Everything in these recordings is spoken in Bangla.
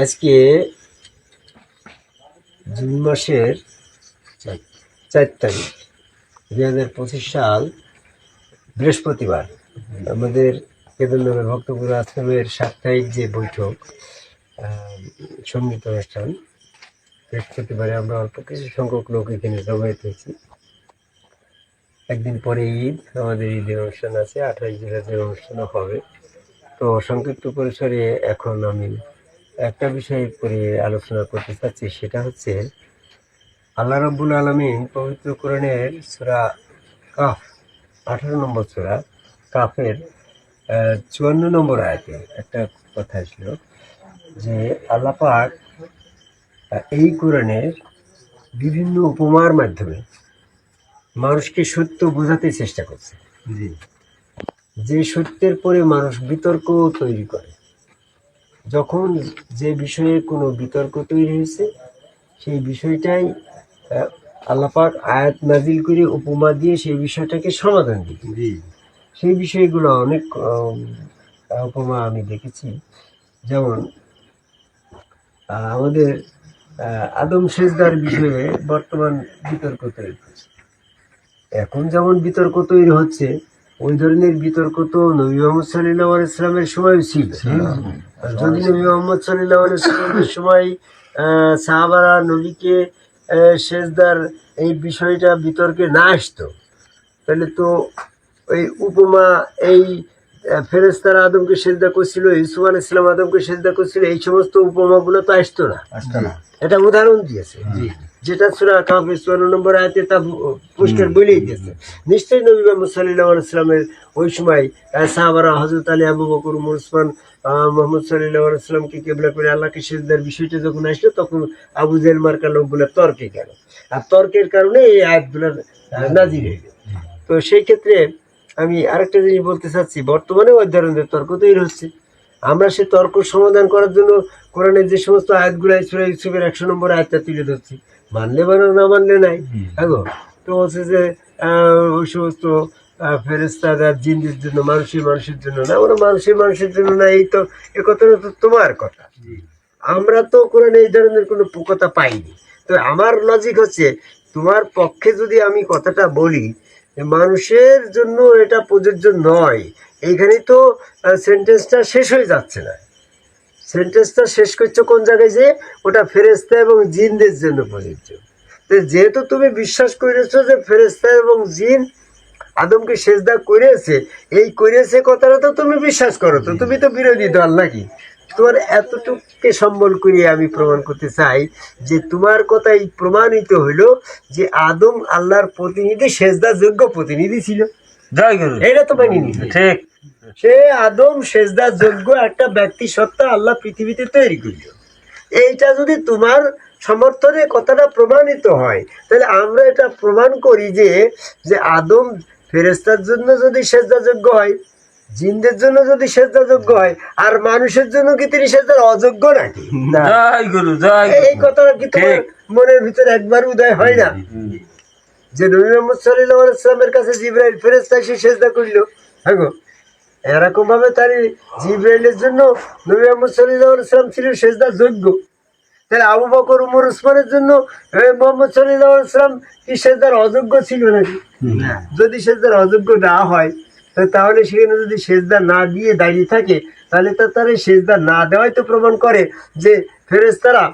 আজকে জুন মাসের চার- তারিখ দুই হাজার পঁচিশ সাল বৃহস্পতিবার। আমাদের কেদারনগর ভক্তপুর আশ্রমের সাপ্তাহিক যে বৈঠক আহ, সংগীত অনুষ্ঠান বৃহস্পতিবারে আমরা অল্প কিছু সংখ্যক লোক এখানে জমায়েত হয়েছি। একদিন পরে ঈদ আমাদের ঈদের অনুষ্ঠান আছে আঠাশ জুলাইয়ের অনুষ্ঠানও হবে। তো সংক্ষিপ্ত পরিসরে এখন আমি একটা বিষয় করে আলোচনা করতে চাচ্ছি সেটা হচ্ছে আল্লাহ রাব্বুল আলমিন পবিত্র কোরআনের সূরা কাফ আঠারো নম্বর সূরা কাফের চুয়ান্ন নম্বর আয়াতে একটা কথা ছিল যে আল্লাহ পাক আহ, এই কোরআনের বিভিন্ন উপমার মাধ্যমে মানুষকে সত্য বোঝাতে চেষ্টা করছে। জি। যে সত্যের পরে মানুষ বিতর্ক তৈরি করে। যখন যে বিষয়ে কোনো বিতর্ক তৈরি হয়েছে সেই বিষয়টাই আল্লাপাক আয়াত নাজিল করে উপমা দিয়ে সেই বিষয়টাকে সমাধান জি। সেই বিষয়গুলো অনেক উপমা আমি দেখেছি। যেমন আমাদের আদম সেজদার বিষয়ে বর্তমান বিতর্ক তৈরি হচ্ছে। এখন যেমন বিতর্ক তৈরি হচ্ছে ওই ধরনের বিতর্ক তো নবী মোহাম্মদ সাল্লাহ ইসলামের সময়ও ছিল। যদি নবী মোহাম্মদ সাল্লাহ ইসলামের সময় সাহাবারা নবীকে সেজদার এই বিষয়টা বিতর্কে না আসতো তাহলে তো এই উপমা এই আহ, ফেরেশতারা আদমকে সেজদা করছিল ইসুফ আল ইসলাম আদমকে সেজদা করছিল এই সমস্ত উপমাগুলো তো আসতো না। আসতো না। এটা উদাহরণ দিয়েছে। জি। যেটা সুরা কাফের চুয়ান্ন নম্বর আয়তে তা পুষ্কার বলেই দিয়েছে। নিশ্চয়ই নবী মোহাম্মদ সাল্লাহ ইসলামের ওই সময় সাহাবারা হজরত আলী আবু বকর উমর উসমান মোহাম্মদ সাল্লাহ ইসলামকে কেবলা করে আল্লাহকে সেজদার বিষয়টা যখন আসলো তখন আবু জেল মার্কা লোকগুলো তর্কে গেল আর তর্কের কারণে এই আয়াতগুলোর নাজির হয়ে গেল তো সেই ক্ষেত্রে আমি আরেকটা জিনিস বলতে চাচ্ছি বর্তমানে ওই ধরনের তর্ক তৈরি হচ্ছে। আমরা সে তর্ক সমাধান করার জন্য কোরআনের যে সমস্ত আয়াতগুলো সুরা ইউসুফের একশো নম্বর আয়াতটা তুলে ধরছি। মানলে মানো না মানলে নাই। হ্যাঁ তো হচ্ছে যে ওই সমস্ত ফেরেস্তাদার জিনদের জন্য মানুষের মানুষের জন্য না আমরা মানুষের মানুষের জন্য না এই তো এ কথাটা তো তোমার কথা। আমরা তো কোরআনে এই ধরনের কোনো কথা পাইনি। তো আমার লজিক হচ্ছে তোমার পক্ষে যদি আমি কথাটা বলি মানুষের জন্য এটা প্রযোজ্য নয় এইখানে তো সেন্টেন্সটা শেষ হয়ে যাচ্ছে না। সেন্টেন্সটা শেষ করছ কোন জায়গায় যে? ওটা ফেরেস্তা এবং জিনদের জন্য প্রযোজ্য। যেহেতু তুমি বিশ্বাস করেছ যে ফেরেস্তা এবং জিন আদমকে সেজদা করেছে, এই করেছে কথাটা তো তুমি বিশ্বাস করো তো। তুমি তো বিরোধী দল নাকি? তোমার এতটুকুকে সম্বল করিয়ে আমি প্রমাণ করতে চাই যে তোমার কথাই প্রমাণিত হইল যে আদম আল্লাহর প্রতিনিধি সেজদা যোগ্য প্রতিনিধি ছিল। জয় গুরু। এটা তো মানি ঠিক। সে আদম সেজদা যোগ্য একটা ব্যক্তি সত্তা আল্লাহ পৃথিবীতে তৈরি করল। এইটা যদি তোমার সমর্থনে কথাটা প্রমাণিত হয় তাহলে আমরা এটা প্রমাণ করি যে যে আদম ফেরেস্তার জন্য যদি সেজদাযোগ্য হয় জিনদের জন্য যদি সেজদাযোগ্য হয় আর মানুষের জন্য কি তিনি সেজদার অযোগ্য নাকি? এই কথাটা কি তোমার মনের ভিতরে একবার উদয় হয় না। যে নবী মোহাম্মদ সাল্লাহ ইসলামের কাছে জিব্রাইল ফেরেস্তা এসে সেজদা করল হ্যাঁ গো এরকম ভাবে তার জিব্রাইলের জন্য নবী মোহাম্মদ সাল্লাহ ইসলাম ছিল সেজদা যোগ্য তাহলে আবু বকর, উমর, উসমানের জন্য মোহাম্মদ সাল্লাহ কি সেজদার অযোগ্য ছিল নাকি। যদি সেজদার অযোগ্য না হয় তাহলে সেখানে যদি সেজদা না দিয়ে দাঁড়িয়ে থাকে, তাহলে তো তার সেজদা না দেওয়াই তো প্রমাণ করে যে ফেরেস্তারা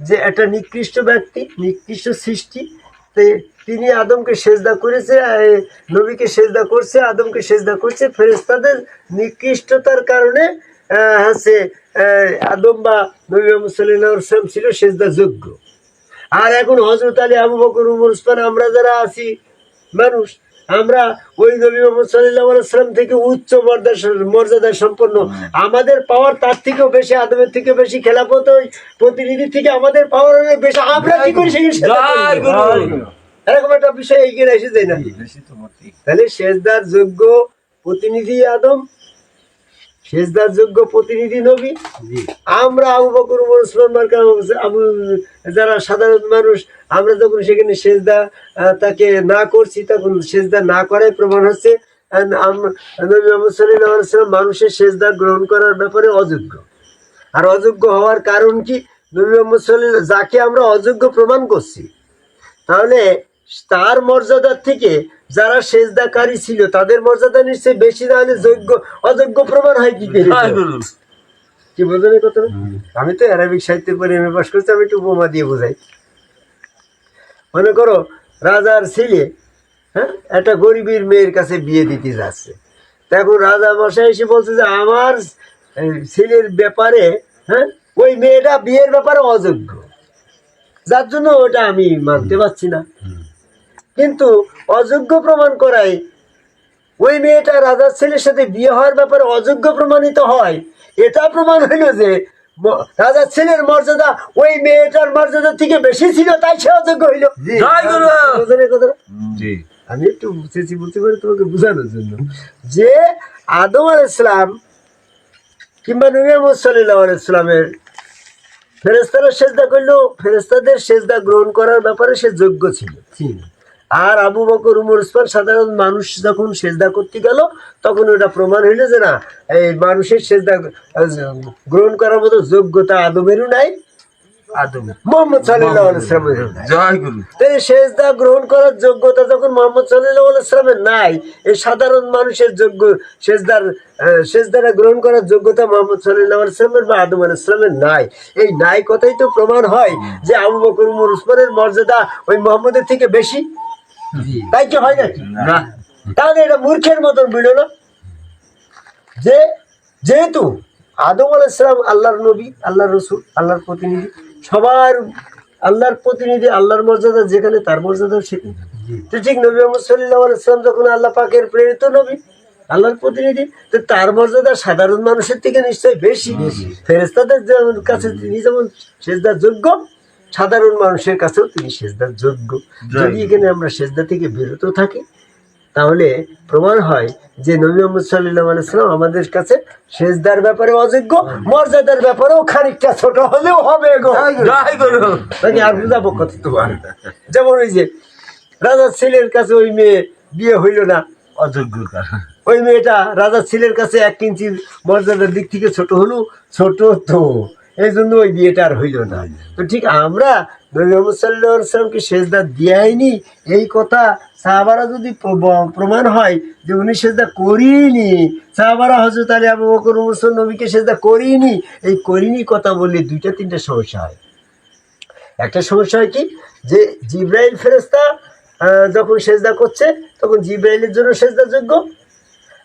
যে একটা নিকৃষ্ট ব্যক্তি, নিকৃষ্ট সৃষ্টি তিনি আদমকে সেজদা করেছে নবীকে সেজদা করছে, আদমকে সেজদা করছে ফেরেস্তাদের নিকৃষ্টতার কারণে হচ্ছে আদম বা নবী সাল্লাহ ছিল সেজদা যোগ্য আর এখন হজরত আলী আবু বকর, উমর আমরা যারা আছি, মানুষ আমরা ওই নবী মোহাম্মদ সাল্লাহ সাল্লাম থেকে উচ্চ মর্যাদা মর্যাদা সম্পন্ন। আমাদের পাওয়ার তার থেকেও বেশি আদমের থেকে বেশি খেলাফত ওই প্রতিনিধি থেকে আমাদের পাওয়ার অনেক বেশি। আমরা কি করি সেখানে এরকম একটা বিষয় এগিয়ে এসে যায় না তাহলে সেজদার যোগ্য প্রতিনিধি আদম সেজদার যোগ্য প্রতিনিধি নবী? আমরা আবু বকর উমর উসমান মার্কা আবু যারা সাধারণ মানুষ আমরা যখন সেখানে সেজদা তাকে না করছি তখন সেজদা না করাই প্রমাণ হচ্ছে। মানুষের সেজদা গ্রহণ করার ব্যাপারে অযোগ্য। আর অযোগ্য হওয়ার কারণ কি? নবী মোহাম্মদ যাকে আমরা অযোগ্য প্রমাণ করছি। তাহলে তার মর্যাদার থেকে যারা সেজদাকারী ছিল তাদের মর্যাদা নিশ্চয়ই বেশি না হলে যোগ্য অযোগ্য প্রমাণ হয় কি করে? কি বোঝেন এই আমি তো অ্যারাবিক সাহিত্যের পরে এম এ পাস করছি আমি একটু উপমা দিয়ে বোঝাই। মনে করো রাজার ছেলে হ্যাঁ একটা গরিবের মেয়ের কাছে বিয়ে দিতে যাচ্ছে। এখন রাজা মশাই এসে বলছে যে আমার ছেলের ব্যাপারে হ্যাঁ ওই মেয়েটা বিয়ের ব্যাপারে অযোগ্য। যার জন্য ওটা আমি মানতে পারছি না। কিন্তু অযোগ্য প্রমাণ করায় ওই মেয়েটা রাজার ছেলের সাথে বিয়ে হওয়ার ব্যাপারে অযোগ্য প্রমাণিত হয়। এটা প্রমাণ হইল যে রাজার ছেলের মর্যাদা ওই মেয়েটার মর্যাদা থেকে বেশি ছিল তাই সে অযোগ্য হইল। আমি একটু বুঝেছি বলতে পারি তোমাকে বোঝানোর জন্য। যে আদম আল ইসলাম কিংবা নবী মোহাম্মদ সাল্লাহ ইসলামের ফেরেস্তারা সেজদা করল। ফেরেস্তাদের সেজদা গ্রহণ করার ব্যাপারে সে যোগ্য ছিল। আর আবু বকর উমর উসমান সাধারণ মানুষ যখন সেজদা করতে গেল তখন ওটা প্রমাণ হইল যে না এই মানুষের সেজদা গ্রহণ করার মতো যোগ্যতা আদমেরও নাই মোহাম্মদ সেজদা গ্রহণ করার যোগ্যতা যখন মোহাম্মদ নাই এই সাধারণ মানুষের যোগ্য সেজদার গ্রহণ করার যোগ্যতা মোহাম্মদ বা আদম নাই। এই নাই কথাই তো প্রমাণ হয় যে আবু বকর উমর উসমানের মর্যাদা ওই মোহাম্মদের থেকে বেশি। তাই কি হয় নাকি তাহলে এটা মূর্খের মতন বুঝল না? যে যেহেতু আদম আল ইসলাম আল্লাহর নবী আল্লাহর রসুল আল্লাহর প্রতিনিধি সবার আল্লাহর প্রতিনিধি আল্লাহর মর্যাদা যেখানে তার মর্যাদা সেখানে। তো ঠিক নবী মোহাম্মদ সাল্লাহ ইসলাম যখন আল্লাহ পাকের প্রেরিত নবী আল্লাহর প্রতিনিধি তো তার মর্যাদা সাধারণ মানুষের থেকে নিশ্চয়ই বেশি। ফেরেস্তাদের যেমন কাছে তিনি যেমন সেজদার যোগ্য সাধারণ মানুষের কাছেও তিনি সেজদার যোগ্য। যদি এখানে আমরা সেজদা থেকে বিরত থাকি তাহলে প্রমাণ হয় যে নবী মোহাম্মদ সাল্লাহ আলাইসালাম আমাদের কাছে সেজদার ব্যাপারে অযোগ্য মর্যাদার ব্যাপারেও খানিকটা ছোট হলেও হবে গো। আর বুঝাবো কত তোমার যেমন ওই যে রাজার ছেলের কাছে ওই মেয়ে বিয়ে হইল না। অযোগ্যতা ওই মেয়েটা রাজার ছেলের কাছে এক ইঞ্চি মর্যাদার দিক থেকে ছোট হলো ছোট তো। এই জন্য ওই বিয়েটা আর হইল না। তো ঠিক আমরা নবী মোহাম্মদ সাল্লাহ সাল্লামকে সেজদা দেয়নি এই কথা সাহাবারা যদি প্র- প্রমাণ হয় যে উনি সেজদা করিনি, সাহাবারা হজরত আলী আবু বকর মুসল নবীকে সেজদা করিনি, এই করিনি কথা বললে দুইটা, তিনটা সমস্যা হয়। একটা সমস্যা হয় কি? যে জিব্রাইল ফেরেস্তা যখন সেজদা করছে, তখন জিব্রাইলের জন্য সেজদা যোগ্য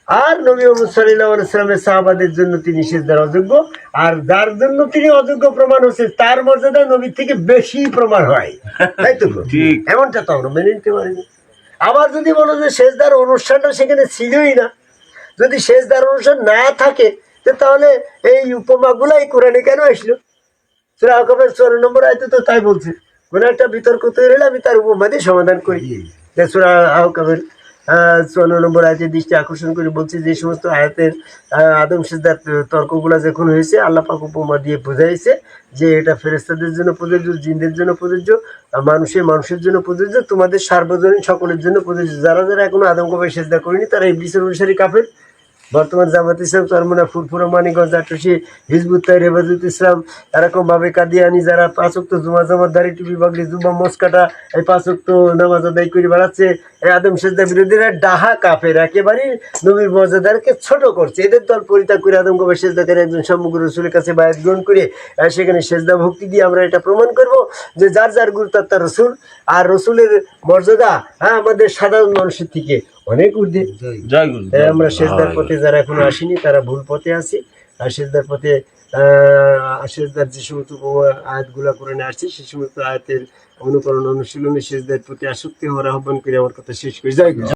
আর নবী মোহাম্মদ সাল্লাহ সাল্লামের সাহাবাদের জন্য তিনি সেজদার অযোগ্য। আর যার জন্য তিনি অযোগ্য প্রমাণ হচ্ছে তার মর্যাদা নবীর থেকে বেশি প্রমাণ হয়। তাই তো? ঠিক। এমনটা তো আমরা মেনে নিতে পারিনি। আবার যদি বলো যে সেজদার অনুষ্ঠানটা সেখানে ছিলই না যদি সেজদার অনুষ্ঠান না থাকে তাহলে এই উপমাগুলাই কোরআনে কেন আসলো? সুরা আকাবের চুয়ান্ন নম্বর আয়তে তো তাই বলছে কোনো একটা বিতর্ক তৈরি হলে আমি তার উপমা দিয়ে সমাধান করি। যে সুরা আহকাবের চুয়ান্ন নম্বর আয়তের দৃষ্টি আকর্ষণ করে বলছে যে সমস্ত আয়াতের আদম সিদ্ধার তর্কগুলা যখন হয়েছে, আল্লাহ পাক উপমা দিয়ে বোঝাইছে যে এটা ফেরেস্তাদের জন্য প্রযোজ্য, জিনদের জন্য প্রযোজ্য মানুষের মানুষের জন্য প্রযোজ্য, তোমাদের সার্বজনীন সকলের জন্য প্রযোজ্য। যারা যারা এখনও আদম করিনি করেনি, তারা এই বিচার অনুসারী কাফের। বর্তমান জামাত ইসলাম চরমনা ফুরফুরা মানিগঞ্জ আটুসি হিজবুত তাই হেফাজত ইসলাম এরকম ভাবে কাদিয়ানি যারা পাঁচক্ত জুমা জামাত, দাড়ি টুপি, বাগলি জুমা মস্কাটা এই পাঁচক্ত নামাজ আদায় করে বেড়াচ্ছে। এই আদম সেজদা বিরোধীরা ডাহা কাফের, একেবারেই নবীর মর্যাদাকে ছোট করছে। এদের দল পরিত্যাগ করে আদম কবে সেজদা করে একজন সমগ্র রসুলের কাছে বায়াত গ্রহণ করে সেখানে সেজদা ভক্তি দিয়ে আমরা এটা প্রমাণ করব যে যার যার গুরু তার তার রসুল। আর রসুলের মর্যাদা হ্যাঁ আমাদের সাধারণ মানুষের থেকে। অনেক ঊর্ধ্বে তাই আমরা সেজদার পথে যারা এখনও আসেনি তারা ভুল পথে আছি। আর সেজদার পথে আহ, সেজদার যে সমস্ত আয়াতগুলো করে আসছে সে সমস্ত আয়াতের অনুকরণ অনুশীলনে সেজদার প্রতি আসক্তি হওয়ার আহ্বান করে আমার কথা শেষ করে। যাই